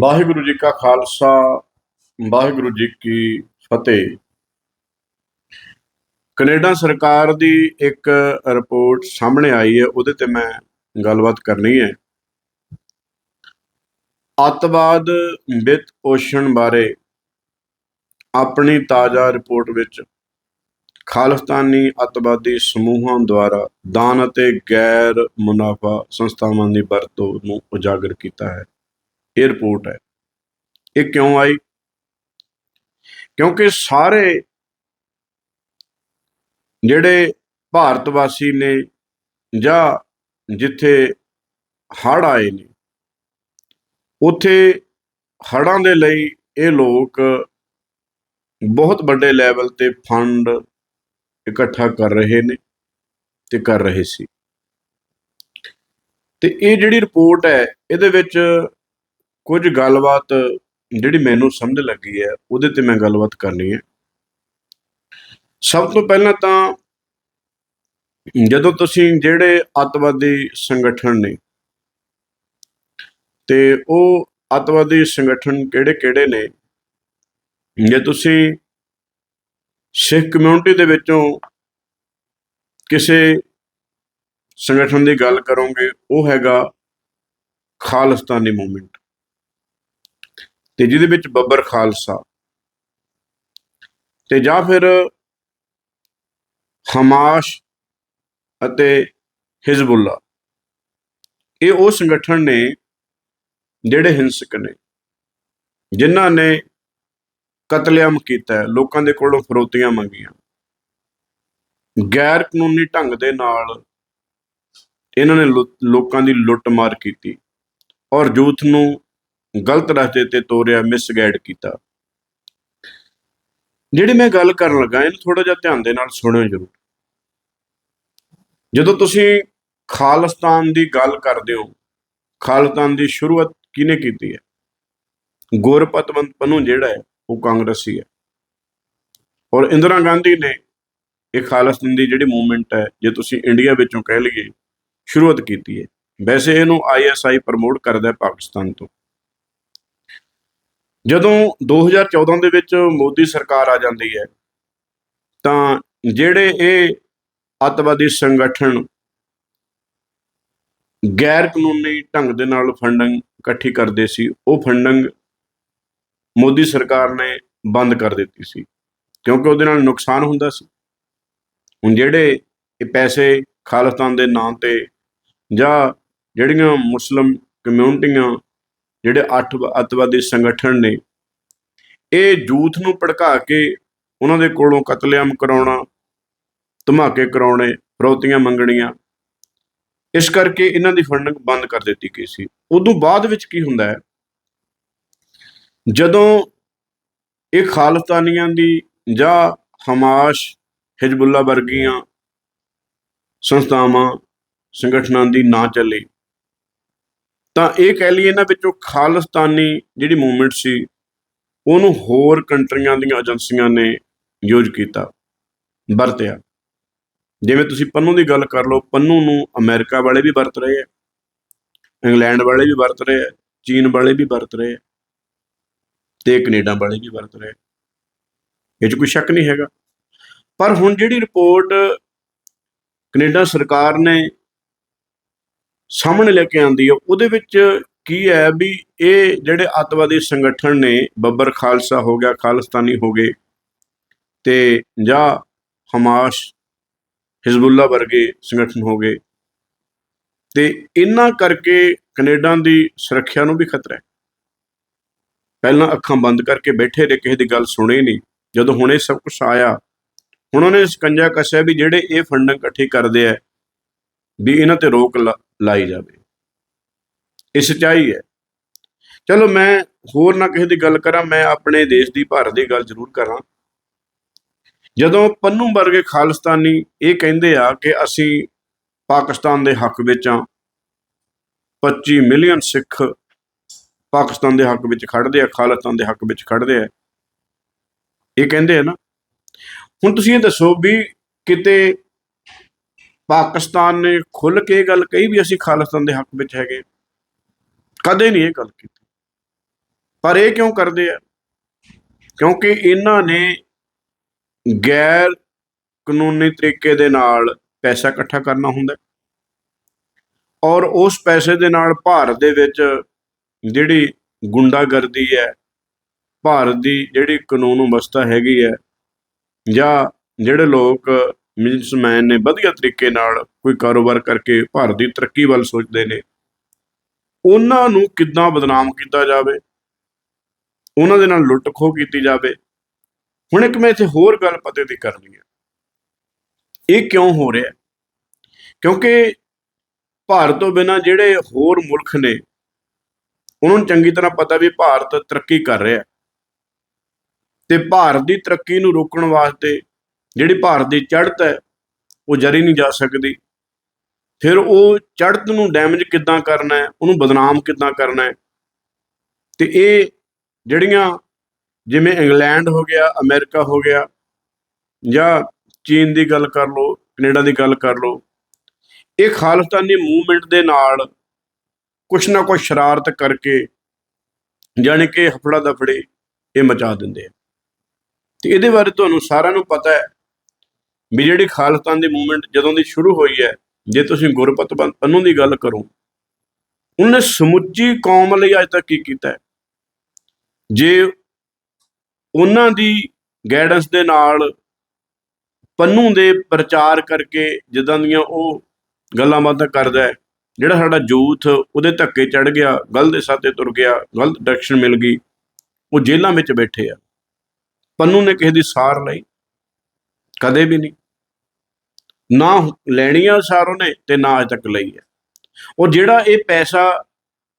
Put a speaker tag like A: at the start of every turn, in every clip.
A: ਵਾਹਿਗੁਰੂ ਜੀ ਕਾ ਖਾਲਸਾ, ਵਾਹਿਗੁਰੂ ਜੀ ਕੀ ਫਤਿਹ। ਕੈਨੇਡਾ ਸਰਕਾਰ ਦੀ ਇੱਕ ਰਿਪੋਰਟ ਸਾਹਮਣੇ ਆਈ ਹੈ, ਉਹਦੇ ਤੇ ਮੈਂ ਗੱਲਬਾਤ ਕਰਨੀ ਹੈ। ਅੱਤਵਾਦ ਵਿੱਤ ਪੋਸ਼ਣ ਬਾਰੇ ਆਪਣੀ ਤਾਜ਼ਾ ਰਿਪੋਰਟ ਵਿੱਚ ਖਾਲਿਸਤਾਨੀ ਅੱਤਵਾਦੀ ਸਮੂਹਾਂ ਦੁਆਰਾ ਦਾਨ ਅਤੇ ਗੈਰ ਮੁਨਾਫਾ ਸੰਸਥਾਵਾਂ ਦੀ ਵਰਤੋਂ ਨੂੰ ਉਜਾਗਰ ਕੀਤਾ ਹੈ। ਇਹ ਰਿਪੋਰਟ ਹੈ। ਇਹ ਕਿਉਂ ਆਈ? ਕਿਉਂਕਿ ਸਾਰੇ ਜਿਹੜੇ ਭਾਰਤ ਵਾਸੀ ਨੇ ਜਾਂ ਜਿੱਥੇ ਹੜ੍ਹ ਆਏ ਨੇ, ਉੱਥੇ ਹੜ੍ਹਾਂ ਦੇ ਲਈ ਇਹ ਲੋਕ ਬਹੁਤ ਵੱਡੇ ਲੈਵਲ ਤੇ ਫੰਡ ਇਕੱਠਾ ਕਰ ਰਹੇ ਨੇ ਤੇ ਕਰ ਰਹੇ ਸੀ। ਤੇ ਇਹ ਜਿਹੜੀ ਰਿਪੋਰਟ ਹੈ, ਇਹਦੇ ਵਿੱਚ ਕੁਝ ਗੱਲਬਾਤ ਜਿਹੜੀ ਮੈਨੂੰ ਸਮਝ ਲੱਗੀ ਹੈ, ਉਹਦੇ ਤੇ ਮੈਂ ਗੱਲਬਾਤ ਕਰਨੀ ਹੈ। ਸਭ ਤੋਂ ਪਹਿਲਾਂ ਤਾਂ ਜਦੋਂ ਤੁਸੀਂ ਜਿਹੜੇ ਅੱਤਵਾਦੀ ਸੰਗਠਨ ਨੇ, ਤੇ ਉਹ ਅੱਤਵਾਦੀ ਸੰਗਠਨ ਕਿਹੜੇ-ਕਿਹੜੇ ਨੇ? ਜੇ ਤੁਸੀਂ ਸਿੱਖ ਕਮਿਊਨਿਟੀ ਦੇ ਵਿੱਚੋਂ ਕਿਸੇ ਸੰਗਠਨ ਦੀ ਗੱਲ ਕਰੋਗੇ, ਉਹ ਹੈਗਾ ਖਾਲਿਸਤਾਨੀ ਮੂਵਮੈਂਟ। ਤੇ ਜਿਹਦੇ ਵਿੱਚ ਬੱਬਰ ਖਾਲਸਾ। ਤੇ ਜਾਂ ਫਿਰ ਹਮਾਸ ਅਤੇ ਹਿਜ਼ਬੁੱਲਾ। ਇਹ ਉਹ ਸੰਗਠਨ ਨੇ ਜਿਹੜੇ ਹਿੰਸਕ ਨੇ, ਜਿਨ੍ਹਾਂ ਨੇ ਕਤਲੇਆਮ ਕੀਤਾ ਹੈ, ਲੋਕਾਂ ਦੇ ਕੋਲੋਂ ਫਰੋਤੀਆਂ ਮੰਗੀਆਂ। ਗੈਰ ਕਾਨੂੰਨੀ ਢੰਗ ਦੇ ਨਾਲ ਇਹਨਾਂ ਨੇ ਲੁ- ਲੋਕਾਂ ਦੀ ਲੁੱਟਮਾਰ ਕੀਤੀ ਔਰ ਯੂਥ ਨੂੰ ਗਲਤ ਰਸਤੇ ਤੇ ਤੋਰਿਆ ਮਿਸਗਾਈਡ ਕੀਤਾ। ਜਿਹੜੀ ਮੈਂ ਗੱਲ ਕਰਨ ਲੱਗਾ, ਇਹਨੂੰ ਥੋੜਾ ਜਿਹਾ ਧਿਆਨ ਦੇ ਨਾਲ ਸੁਣਿਓ ਜਰੂਰ। ਜਦੋਂ ਤੁਸੀਂ ਖਾਲਸਤਾਨ ਦੀ ਗੱਲ ਕਰਦੇ ਹੋ, ਖਾਲਿਸਤਾਨ ਦੀ ਸ਼ੁਰੂਆਤ ਕਿਹਨੇ ਕੀਤੀ ਹੈ? ਗੁਰਪਤਵੰਤ ਪੰਨੂ ਜਿਹੜਾ ਹੈ, ਉਹ ਕਾਂਗਰਸੀ ਹੈ। ਔਰ ਇੰਦਰਾ ਗਾਂਧੀ ਨੇ ਇਹ ਖਾਲਿਸਤਾਨ ਦੀ ਜਿਹੜੀ ਮੂਵਮੈਂਟ ਹੈ, ਜੇ ਤੁਸੀਂ ਇੰਡੀਆ ਵਿੱਚੋਂ ਕਹਿ ਲਈਏ, ਸ਼ੁਰੂਆਤ ਕੀਤੀ ਹੈ। ਵੈਸੇ ਇਹਨੂੰ ਆਈਐਸਆਈ ਪ੍ਰਮੋਟ ਕਰਦਾ ਹੈ ਪਾਕਿਸਤਾਨ ਤੋਂ। ਜਦੋਂ 2014 ਦੇ ਵਿੱਚ ਮੋਦੀ ਸਰਕਾਰ ਆ ਜਾਂਦੀ ਹੈ, ਤਾਂ ਜਿਹੜੇ ਇਹ ਅੱਤਵਾਦੀ ਸੰਗਠਨ ਗੈਰ ਕਾਨੂੰਨੀ ਢੰਗ ਦੇ ਨਾਲ ਫੰਡਿੰਗ ਇਕੱਠੀ ਕਰਦੇ ਸੀ, ਉਹ ਫੰਡਿੰਗ ਮੋਦੀ ਸਰਕਾਰ ਨੇ ਬੰਦ ਕਰ ਦਿੱਤੀ ਸੀ, ਕਿਉਂਕਿ ਉਹਦੇ ਨਾਲ ਨੁਕਸਾਨ ਹੁੰਦਾ ਸੀ। ਹੁਣ ਜਿਹੜੇ ਇਹ ਪੈਸੇ ਖਾਲਿਸਤਾਨ ਦੇ ਨਾਂ ਤੇ ਜਾਂ ਜਿਹੜੀਆਂ ਮੁਸਲਮ ਕਮਿਊਨਿਟੀਆਂ ਜਿਹੜੇ ਅੱਠ ਅੱਤਵਾਦੀ ਸੰਗਠਨ ਨੇ, ਇਹ ਜੂਥ ਨੂੰ ਭੜਕਾ ਕੇ ਉਹਨਾਂ ਦੇ ਕੋਲੋਂ ਕਤਲੇਆਮ ਕਰਾਉਣਾ, ਧਮਾਕੇ ਕਰਾਉਣੇ, ਫਰੌਤੀਆਂ ਮੰਗਣੀਆਂ, ਇਸ ਕਰਕੇ ਇਹਨਾਂ ਦੀ ਫੰਡਿੰਗ ਬੰਦ ਕਰ ਦਿੱਤੀ ਗਈ ਸੀ। ਉਦੋਂ ਬਾਅਦ ਵਿੱਚ ਕੀ ਹੁੰਦਾ ਹੈ? ਜਦੋਂ ਇਹ ਖਾਲਸਤਾਨੀਆਂ ਦੀ ਜਾਂ ਹਮਾਸ, ਹਿਜ਼ਬੁੱਲਾ ਵਰਗੀਆਂ ਸੰਸਥਾਵਾਂ, ਸੰਗਠਨਾਂ ਦੀ ਨਾ ਚੱਲੀ ਤਾਂ ਇਹ ਕਹਿ ਲਈਏ ਇਹਨਾਂ ਵਿੱਚੋਂ ਖਾਲਿਸਤਾਨੀ ਜਿਹੜੀ ਮੂਵਮੈਂਟ ਸੀ, ਉਹਨੂੰ ਹੋਰ ਕੰਟਰੀਆਂ ਦੀਆਂ ਏਜੰਸੀਆਂ ਨੇ ਯੂਜ਼ ਕੀਤਾ, ਵਰਤਿਆ। ਜਿਵੇਂ ਤੁਸੀਂ ਪੰਨੂ ਦੀ ਗੱਲ ਕਰ ਲਓ, ਪੰਨੂ ਨੂੰ ਅਮਰੀਕਾ ਵਾਲੇ ਵੀ ਵਰਤ ਰਹੇ ਆ, ਇੰਗਲੈਂਡ ਵਾਲੇ ਵੀ ਵਰਤ ਰਹੇ ਆ, ਚੀਨ ਵਾਲੇ ਵੀ ਵਰਤ ਰਹੇ ਆ, ਤੇ ਕੈਨੇਡਾ ਵਾਲੇ ਵੀ ਵਰਤ ਰਹੇ ਇਹ 'ਚ ਕੋਈ ਸ਼ੱਕ ਨਹੀਂ ਹੈਗਾ। ਪਰ ਹੁਣ ਜਿਹੜੀ ਰਿਪੋਰਟ ਕੈਨੇਡਾ ਸਰਕਾਰ ਨੇ ਸਾਹਮਣੇ ਲੈ ਕੇ ਆਂਦੀ ਹੈ ਉਹਦੇ ਵਿੱਚ ਕੀ ਹੈ ਵੀ ਇਹ ਜਿਹੜੇ ਅੱਤਵਾਦੀ ਸੰਗਠਨ ਨੇ, ਬੱਬਰ ਖਾਲਸਾ ਹੋ ਗਿਆ, ਖਾਲਿਸਤਾਨੀ ਹੋ ਗਏ ਤੇ ਜਾਂ ਹਮਾਸ, ਹਿਜ਼ਬੁੱਲਾ ਵਰਗੇ ਸੰਗਠਨ ਹੋ ਗਏ ਤੇ ਇਹਨਾਂ ਕਰਕੇ ਕੈਨੇਡਾ ਦੀ ਸੁਰੱਖਿਆ ਨੂੰ ਵੀ ਖਤਰਾ ਹੈ। ਪਹਿਲਾਂ ਅੱਖਾਂ ਬੰਦ ਕਰਕੇ ਬੈਠੇ ਰਹੇ, ਕਿਸੇ ਦੀ ਗੱਲ ਸੁਣੀ ਨਹੀਂ। ਜਦੋਂ ਹੁਣ ਇਹ ਸਭ ਕੁਝ ਆਇਆ, ਹੁਣ ਉਹਨੇ ਸਕੰਜਾ ਕੱਸਿਆ ਵੀ ਜਿਹੜੇ ਇਹ ਫੰਡਿੰਗ ਇਕੱਠੀ ਕਰਦੇ ਆ, ਵੀ ਇਹਨਾਂ ਤੇ ਰੋਕ ਲਾ- ਲਾਈ ਜਾਵੇ। ਇਹ ਸੱਚਾਈ ਹੈ। ਚਲੋ ਮੈਂ ਹੋਰ ਨਾ ਕਿਸੇ ਦੀ ਗੱਲ ਕਰਾਂ, ਮੈਂ ਆਪਣੇ ਦੇਸ਼ ਦੀ, ਭਾਰਤ ਦੀ ਗੱਲ ਜ਼ਰੂਰ ਕਰਾਂ। ਜਦੋਂ ਪੰਨੂ ਵਰਗੇ ਖਾਲਿਸਤਾਨੀ ਇਹ ਕਹਿੰਦੇ ਆ ਕਿ ਅਸੀਂ ਪਾਕਿਸਤਾਨ ਦੇ ਹੱਕ ਵਿੱਚ ਆ 25 ਮਿਲੀਅਨ ਸਿੱਖ ਪਾਕਿਸਤਾਨ ਦੇ ਹੱਕ ਵਿੱਚ ਖੜਦੇ ਆ, ਖਾਲਿਸਤਾਨ ਦੇ ਹੱਕ ਵਿੱਚ ਖੜਦੇ ਆ, ਇਹ ਕਹਿੰਦੇ ਆ ਨਾ। ਹੁਣ ਤੁਸੀਂ ਇਹ ਦੱਸੋ ਵੀ ਕਿਤੇ ਪਾਕਿਸਤਾਨ ਨੇ ਖੁੱਲ ਕੇ ਇਹ ਗੱਲ ਕਹੀ ਵੀ ਅਸੀਂ ਖਾਲਿਸਤਾਨ ਦੇ ਹੱਕ ਵਿੱਚ ਹੈਗੇ ਕਦੇ ਨਹੀਂ ਇਹ ਗੱਲ ਕੀਤੀ। ਪਰ ਇਹ ਕਿਉਂ ਕਰਦੇ ਆ? ਕਿਉਂਕਿ ਇਹਨਾਂ ਨੇ ਗੈਰ ਕਾਨੂੰਨੀ ਤਰੀਕੇ ਦੇ ਨਾਲ ਪੈਸਾ ਇਕੱਠਾ ਕਰਨਾ ਹੁੰਦਾ ਔਰ ਉਸ ਪੈਸੇ ਦੇ ਨਾਲ ਭਾਰਤ ਦੇ ਵਿੱਚ ਜਿਹੜੀ ਗੁੰਡਾਗਰਦੀ ਹੈ, ਭਾਰਤ ਦੀ ਜਿਹੜੀ ਕਾਨੂੰਨ ਵਿਵਸਥਾ ਹੈਗੀ ਹੈ ਜਾਂ ਜਿਹੜੇ ਲੋਕ ਬਿਜ਼ਨਸਮੈਨ ਨੇ ਵਧੀਆ ਤਰੀਕੇ ਨਾਲ ਕੋਈ ਕਾਰੋਬਾਰ ਕਰਕੇ ਭਾਰਤ ਦੀ ਤਰੱਕੀ ਵੱਲ ਸੋਚਦੇ ਨੇ। ਉਹਨਾਂ ਨੂੰ ਕਿੱਦਾਂ ਬਦਨਾਮ ਕੀਤਾ ਜਾਵੇ? ਉਹਨਾਂ ਦੇ ਨਾਲ ਲੁੱਟ ਖੋਹ ਕੀਤੀ ਜਾਵੇ? ਹੁਣ ਇੱਕ ਮੈਂ ਇੱਥੇ ਹੋਰ ਗੱਲ ਪਤੇ ਦੀ ਕਰਨੀ ਹੈ। ਇਹ ਕਿਉਂ ਹੋ ਰਿਹਾ? ਕਿਉਂਕਿ ਭਾਰਤ ਤੋਂ ਬਿਨਾ ਜਿਹੜੇ ਹੋਰ ਮੁਲਕ ਨੇ, ਉਹਨਾਂ ਨੂੰ ਚੰਗੀ ਤਰ੍ਹਾਂ ਪਤਾ ਵੀ ਭਾਰਤ ਤਰੱਕੀ ਕਰ ਰਿਹਾ ਹੈ। ਤੇ ਭਾਰਤ ਦੀ ਤਰੱਕੀ ਨੂੰ ਰੋਕਣ ਵਾਸਤੇ ਜਿਹੜੀ ਭਾਰਤ ਦੀ ਚੜ੍ਹਤ ਹੈ, ਉਹ ਜਰੀ ਨਹੀਂ ਜਾ ਸਕਦੀ। ਫਿਰ ਉਹ ਚੜ੍ਹਤ ਨੂੰ ਡੈਮੇਜ ਕਿੱਦਾਂ ਕਰਨਾ ਹੈ, ਉਹਨੂੰ ਬਦਨਾਮ ਕਿੱਦਾਂ ਕਰਨਾ ਹੈ? ਤੇ ਇਹ ਜਿਹੜੀਆਂ ਜਿਵੇਂ ਇੰਗਲੈਂਡ ਹੋ ਗਿਆ, ਅਮਰੀਕਾ ਹੋ ਗਿਆ, ਜਾਂ ਚੀਨ ਦੀ ਗੱਲ ਕਰ ਲਓ, ਕੈਨੇਡਾ ਦੀ ਗੱਲ ਕਰ ਲਓ, ਇਹ ਖਾਲਸਤਾਨੀ ਮੂਵਮੈਂਟ ਦੇ ਨਾਲ ਕੁਛ ਨਾ ਕੁਛ ਸ਼ਰਾਰਤ ਕਰਕੇ ਜਾਣੀ ਕਿ ਹਫੜਾ ਦਫੜੀ ਇਹ ਮਚਾ ਦਿੰਦੇ ਆ। ਤੇ ਇਹਦੇ ਬਾਰੇ ਤੁਹਾਨੂੰ ਸਾਰਿਆਂ ਨੂੰ ਪਤਾ ਹੈ ਵੀ ਜਿਹੜੀ ਖਾਲਸਤਾਨ ਦੀ ਮੂਵਮੈਂਟ ਜਦੋਂ ਦੀ ਸ਼ੁਰੂ ਹੋਈ ਹੈ, ਜੇ ਤੁਸੀਂ ਗੁਰਪਤ ਪੰ- ਪੰਨੂ ਦੀ ਗੱਲ ਕਰੋ, ਉਹਨੇ ਸਮੁੱਚੀ ਕੌਮ ਲਈ ਅੱਜ ਤੱਕ ਕੀ ਕੀਤਾ ਹੈ? ਜੇ ਉਹਨਾਂ ਦੀ ਗਾਈਡੈਂਸ ਦੇ ਨਾਲ ਪੰਨੂ ਦੇ ਪ੍ਰਚਾਰ ਕਰਕੇ ਜਿੱਦਾਂ ਦੀਆਂ ਉਹ ਗੱਲਾਂ ਬਾਤਾਂ ਕਰਦਾ ਹੈ, ਜਿਹੜਾ ਸਾਡਾ ਯੂਥ ਉਹਦੇ ਧੱਕੇ ਚੜ ਗਿਆ, ਗਲਤ ਦੇ ਸਾਥੇ ਤੁਰ ਗਿਆ, ਗਲਤ ਡਾਇਰੈਕਸ਼ਨ ਮਿਲ ਗਈ, ਉਹ ਜੇਲ੍ਹਾਂ ਵਿੱਚ ਬੈਠੇ ਆ। ਪੰਨੂ ਨੇ ਕਿਸੇ ਦੀ ਸਾਰ ਲਈ ਕਦੇ ਵੀ ਨਹੀਂ। ਨਾ ਲੈਣੀ ਆ ਸਾਰ ਉਹਨੇ ਤੇ ਨਾ ਅਜੇ ਤੱਕ ਲਈ ਹੈ। ਔਰ ਜਿਹੜਾ ਇਹ ਪੈਸਾ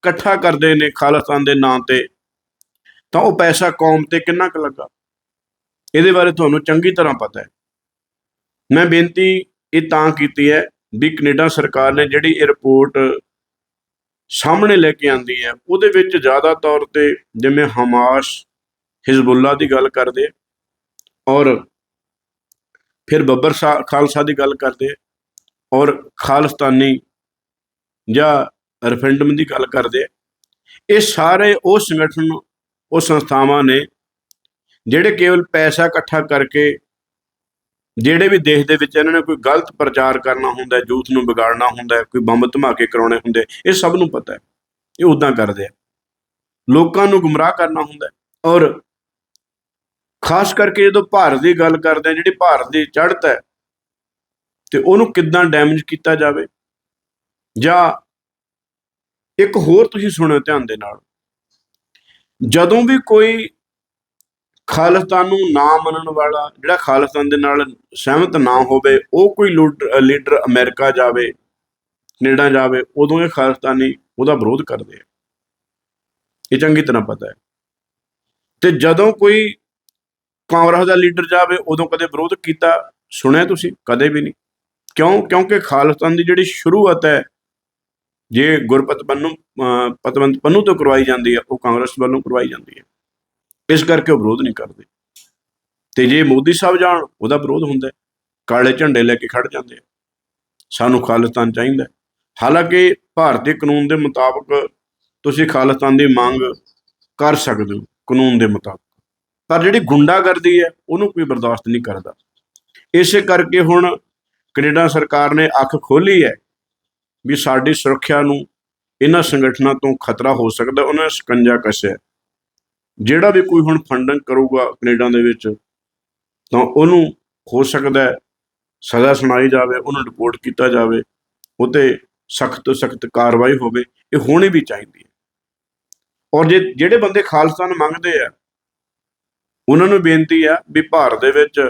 A: ਇਕੱਠਾ ਕਰਦੇ ਨੇ ਖਾਲਿਸਤਾਨ ਦੇ ਨਾਂ ਤੇ, ਤਾਂ ਉਹ ਪੈਸਾ ਕੌਮ ਤੇ ਕਿੰਨਾ ਕੁ ਲੱਗਾ? ਇਹਦੇ ਬਾਰੇ ਤੁਹਾਨੂੰ ਚੰਗੀ ਤਰ੍ਹਾਂ ਪਤਾ ਹੈ। ਮੈਂ ਬੇਨਤੀ ਇਹ ਤਾਂ ਕੀਤੀ ਹੈ ਵੀ ਕੈਨੇਡਾ ਸਰਕਾਰ ਨੇ ਜਿਹੜੀ ਇਹ ਰਿਪੋਰਟ ਸਾਹਮਣੇ ਲੈ ਕੇ ਆਂਦੀ ਹੈ, ਉਹਦੇ ਵਿੱਚ ਜ਼ਿਆਦਾ ਤੌਰ ਤੇ ਜਿਵੇਂ ਹਮਾਸ, ਹਿਜ਼ਬੁੱਲਾ ਦੀ ਗੱਲ ਕਰਦੇ ਔਰ ਫਿਰ ਬੱਬਰ ਸ਼ਾ- ਖਾਲਸਾ ਦੀ ਗੱਲ ਕਰਦੇ ਔਰ ਖਾਲਸਤਾਨੀ ਜਾਂ ਰੈਫਰੈਂਡਮ ਦੀ ਗੱਲ ਕਰਦੇ ਇਹ ਸਾਰੇ ਉਹ ਸੰਗਠਨ, ਉਹ ਸੰਸਥਾਵਾਂ ਨੇ ਜਿਹੜੇ ਕੇਵਲ ਪੈਸਾ ਇਕੱਠਾ ਕਰਕੇ ਜਿਹੜੇ ਵੀ ਦੇਸ਼ ਦੇ ਵਿੱਚ ਇਹਨਾਂ ਨੇ ਕੋਈ ਗਲਤ ਪ੍ਰਚਾਰ ਕਰਨਾ ਹੁੰਦਾ ਜੂਥ ਨੂੰ ਵਿਗਾੜਨਾ ਹੁੰਦਾ, ਕੋਈ ਬੰਬ ਧਮਾਕੇ ਕਰਾਉਣੇ ਹੁੰਦੇ, ਇਹ ਸਭ ਨੂੰ ਪਤਾ ਹੈ। ਇਹ ਉਦਾਂ ਕਰਦੇ ਆ। ਲੋਕਾਂ ਨੂੰ ਗੁੰਮਰਾਹ ਕਰਨਾ ਹੁੰਦਾ ਔਰ ਖਾਸ ਕਰਕੇ ਜਦੋਂ ਭਾਰਤ ਦੀ ਗੱਲ ਕਰਦੇ ਆ ਜਿਹੜੀ ਭਾਰਤ ਦੀ ਚੜ੍ਹਤ ਹੈ, ਤੇ ਉਹਨੂੰ ਕਿੱਦਾਂ ਡੈਮੇਜ ਕੀਤਾ ਜਾਵੇ? ਜਾਂ ਇੱਕ ਹੋਰ ਤੁਸੀਂ ਸੁਣਿਓ ਧਿਆਨ ਦੇ ਨਾਲ। ਜਦੋਂ ਵੀ ਕੋਈ ਖਾਲਿਸਤਾਨ ਨੂੰ ਨਾ ਮੰਨਣ ਵਾਲਾ, ਜਿਹੜਾ ਖਾਲਿਸਤਾਨ ਦੇ ਨਾਲ ਸਹਿਮਤ ਨਾ ਹੋਵੇ, ਉਹ ਕੋਈ ਲੂਡ- ਲੀਡਰ ਅਮਰੀਕਾ ਜਾਵੇ, ਕੈਨੇਡਾ ਜਾਵੇ, ਉਦੋਂ ਇਹ ਖਾਲਿਸਤਾਨੀ ਉਹਦਾ ਵਿਰੋਧ ਕਰਦੇ ਆ। ਇਹ ਚੰਗੀ ਤਰ੍ਹਾਂ ਪਤਾ ਹੈ। ਤੇ ਜਦੋਂ ਕੋਈ ਕਾਂਗਰਸ ਦਾ ਲੀਡਰ ਜਾਵੇ, ਉਦੋਂ ਕਦੇ ਵਿਰੋਧ ਕੀਤਾ? ਸੁਣਿਆ ਤੁਸੀਂ? ਕਦੇ ਵੀ ਨਹੀਂ। ਕਿਉਂ? ਕਿਉਂਕਿ ਖਾਲਿਸਤਾਨ ਦੀ ਜਿਹੜੀ ਸ਼ੁਰੂਆਤ ਹੈ, ਜੇ ਗੁਰਪਤ ਪੰਨੂ ਪਤਵੰਤ ਪੰਨੂ ਤੋਂ ਕਰਵਾਈ ਜਾਂਦੀ ਹੈ, ਉਹ ਕਾਂਗਰਸ ਵੱਲੋਂ ਕਰਵਾਈ ਜਾਂਦੀ ਹੈ। ਇਸ ਕਰਕੇ ਉਹ ਵਿਰੋਧ ਨਹੀਂ ਕਰਦੇ। ਤੇ ਜੇ ਮੋਦੀ ਸਾਹਿਬ ਜਾਣ, ਉਹਦਾ ਵਿਰੋਧ ਹੁੰਦਾ ਕਾਲੇ ਝੰਡੇ ਲੈ ਕੇ ਖੜ ਜਾਂਦੇ ਆ। ਸਾਨੂੰ ਖਾਲਿਸਤਾਨ ਚਾਹੀਦਾ ਹਾਲਾਂਕਿ ਭਾਰਤੀ ਕਾਨੂੰਨ ਦੇ ਮੁਤਾਬਕ ਤੁਸੀਂ ਖਾਲਿਸਤਾਨ ਦੀ ਮੰਗ ਕਰ ਸਕਦੇ ਹੋ, ਕਾਨੂੰਨ ਦੇ ਮੁਤਾਬਕ। ਪਰ ਜਿਹੜੀ ਗੁੰਡਾਗਰਦੀ ਹੈ, ਉਹਨੂੰ ਕੋਈ ਬਰਦਾਸ਼ਤ ਨਹੀਂ ਕਰਦਾ। ਇਸੇ ਕਰਕੇ ਹੁਣ ਕੈਨੇਡਾ ਸਰਕਾਰ ਨੇ ਅੱਖ ਖੋਲੀ ਹੈ ਵੀ ਸਾਡੀ ਸੁਰੱਖਿਆ ਨੂੰ ਇਹਨਾਂ ਸੰਗਠਨਾਂ ਤੋਂ ਖਤਰਾ ਹੋ ਸਕਦਾ, ਉਹਨਾਂ ਨੇ ਸਕੰਜਾ ਕੱਸਿਆ ਜਿਹੜਾ ਵੀ ਕੋਈ ਹੁਣ ਫੰਡਿੰਗ ਕਰੂਗਾ ਕੈਨੇਡਾ ਦੇ ਵਿੱਚ, ਤਾਂ ਉਹਨੂੰ ਹੋ ਸਕਦਾ ਸਜ਼ਾ ਸੁਣਾਈ ਜਾਵੇ, ਉਹਨੂੰ ਰਿਪੋਰਟ ਕੀਤਾ ਜਾਵੇ ਉਤੇ ਸਖਤ ਤੋਂ ਸਖਤ ਕਾਰਵਾਈ ਹੋਵੇ, ਇਹ ਹੋਣੀ ਵੀ ਚਾਹੀਦੀ ਹੈ। ਔਰ ਜੇ, ਜਿਹੜੇ ਬੰਦੇ ਖਾਲਿਸਤਾਨ ਮੰਗਦੇ ਆ ਉਹਨਾਂ ਨੂੰ ਬੇਨਤੀ ਆ ਵੀ ਭਾਰਤ ਦੇ ਵਿੱਚ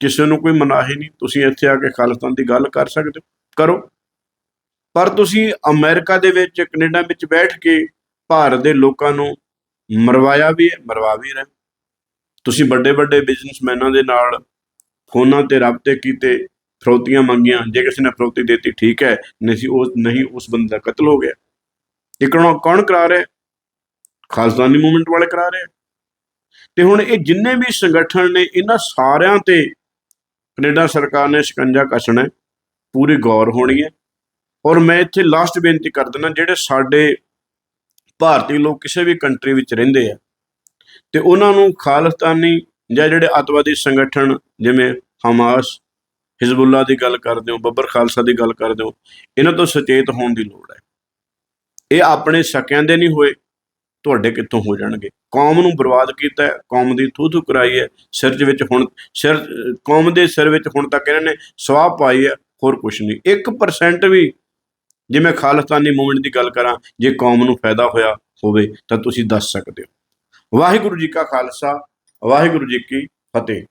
A: ਕਿਸੇ ਨੂੰ ਕੋਈ ਮਨਾਹੀ ਨਹੀਂ। ਤੁਸੀਂ ਇੱਥੇ ਆ ਕੇ ਖਾਲਿਸਤਾਨ ਦੀ ਗੱਲ ਕਰ ਸਕਦੇ ਹੋ, ਕਰੋ। ਪਰ ਤੁਸੀਂ ਅਮਰੀਕਾ ਦੇ ਵਿੱਚ, ਕੈਨੇਡਾ ਵਿੱਚ ਬੈਠ ਕੇ ਭਾਰਤ ਦੇ ਲੋਕਾਂ ਨੂੰ ਮਰਵਾਇਆ ਵੀ ਹੈ, ਮਰਵਾ ਵੀ ਰਹੇ। ਤੁਸੀਂ ਵੱਡੇ ਵੱਡੇ ਬਿਜ਼ਨਸਮੈਨਾਂ ਦੇ ਨਾਲ ਫੋਨਾਂ ਤੇ ਰਾਬਤੇ ਕੀਤੇ ਫਰੋਤੀਆਂ ਮੰਗੀਆਂ, ਜੇ ਕਿਸੇ ਨੇ ਫਰੋਤੀ ਦਿੱਤੀ, ਠੀਕ ਹੈ, ਨਹੀਂ ਸੀ ਉਹ, ਨਹੀਂ ਉਸ ਬੰਦੇ ਦਾ ਕਤਲ ਹੋ ਗਿਆ। ਇਹ ਕੌਣ ਕੌਣ ਕਰਾ ਰਿਹਾ ਹੈ? ਖਾਲਸਾਨੀ ਮੂਵਮੈਂਟ ਵਾਲੇ ਕਰਾ ਰਹੇ ਤੇ ਹੁਣ ਇਹ ਜਿੰਨੇ ਵੀ ਸੰਗਠਨ ਨੇ, ਇਹਨਾਂ ਸਾਰਿਆਂ ਤੇ ਕੈਨੇਡਾ ਸਰਕਾਰ ਨੇ ਸ਼ਿਕੰਜਾ ਕੱਸਣਾ ਪੂਰੀ ਗੌਰ ਹੋਣੀ ਹੈ। ਔਰ ਮੈਂ ਇੱਥੇ ਲਾਸਟ ਬੇਨਤੀ ਕਰ ਦਿੰਦਾ, ਜਿਹੜੇ ਸਾਡੇ ਭਾਰਤੀ ਲੋਕ ਕਿਸੇ ਵੀ ਕੰਟਰੀ ਵਿੱਚ ਰਹਿੰਦੇ ਆ, ਤੇ ਉਹਨਾਂ ਨੂੰ ਖਾਲਿਸਤਾਨੀ ਜਾਂ ਜਿਹੜੇ ਅੱਤਵਾਦੀ ਸੰਗਠਨ, ਜਿਵੇਂ ਹਮਾਸ, ਹਿਜ਼ਬੁੱਲਾ ਦੀ ਗੱਲ ਕਰਦੇ ਹੋ, ਬੱਬਰ ਖਾਲਸਾ ਦੀ ਗੱਲ ਕਰਦੇ ਹੋ, ਇਹਨਾਂ ਤੋਂ ਸੁਚੇਤ ਹੋਣ ਦੀ ਲੋੜ ਹੈ। ਇਹ ਆਪਣੇ ਸਕਿਆਂ ਦੇ ਨਹੀਂ ਹੋਏ ਤੁਹਾਡੇ ਕਿੱਥੋਂ ਹੋ ਜਾਣਗੇ। ਕੌਮ ਨੂੰ ਬਰਬਾਦ ਕੀਤਾ ਹੈ, ਕੌਮ ਦੀ ਥੂ ਥੂ ਕਰਾਈ ਹੈ, ਸਿਰ ਦੇ ਵਿੱਚ ਹੁਣ, ਸਿਰ, ਕੌਮ ਦੇ ਸਿਰ ਵਿੱਚ ਹੁਣ ਤੱਕ ਇਹਨਾਂ ਨੇ ਸਵਾਹ ਪਾਈ ਹੈ, ਹੋਰ ਕੁਝ ਨਹੀਂ। 1% ਵੀ ਜੇ ਮੈਂ ਖਾਲਿਸਤਾਨੀ ਮੂਵਮੈਂਟ ਦੀ ਗੱਲ ਕਰਾਂ, ਜੇ ਕੌਮ ਨੂੰ ਫਾਇਦਾ ਹੋਇਆ ਹੋਵੇ, ਤਾਂ ਤੁਸੀਂ ਦੱਸ ਸਕਦੇ ਹੋ। ਵਾਹਿਗੁਰੂ ਜੀ ਕਾ ਖਾਲਸਾ, ਵਾਹਿਗੁਰੂ ਜੀ ਕੀ ਫਤਿਹ।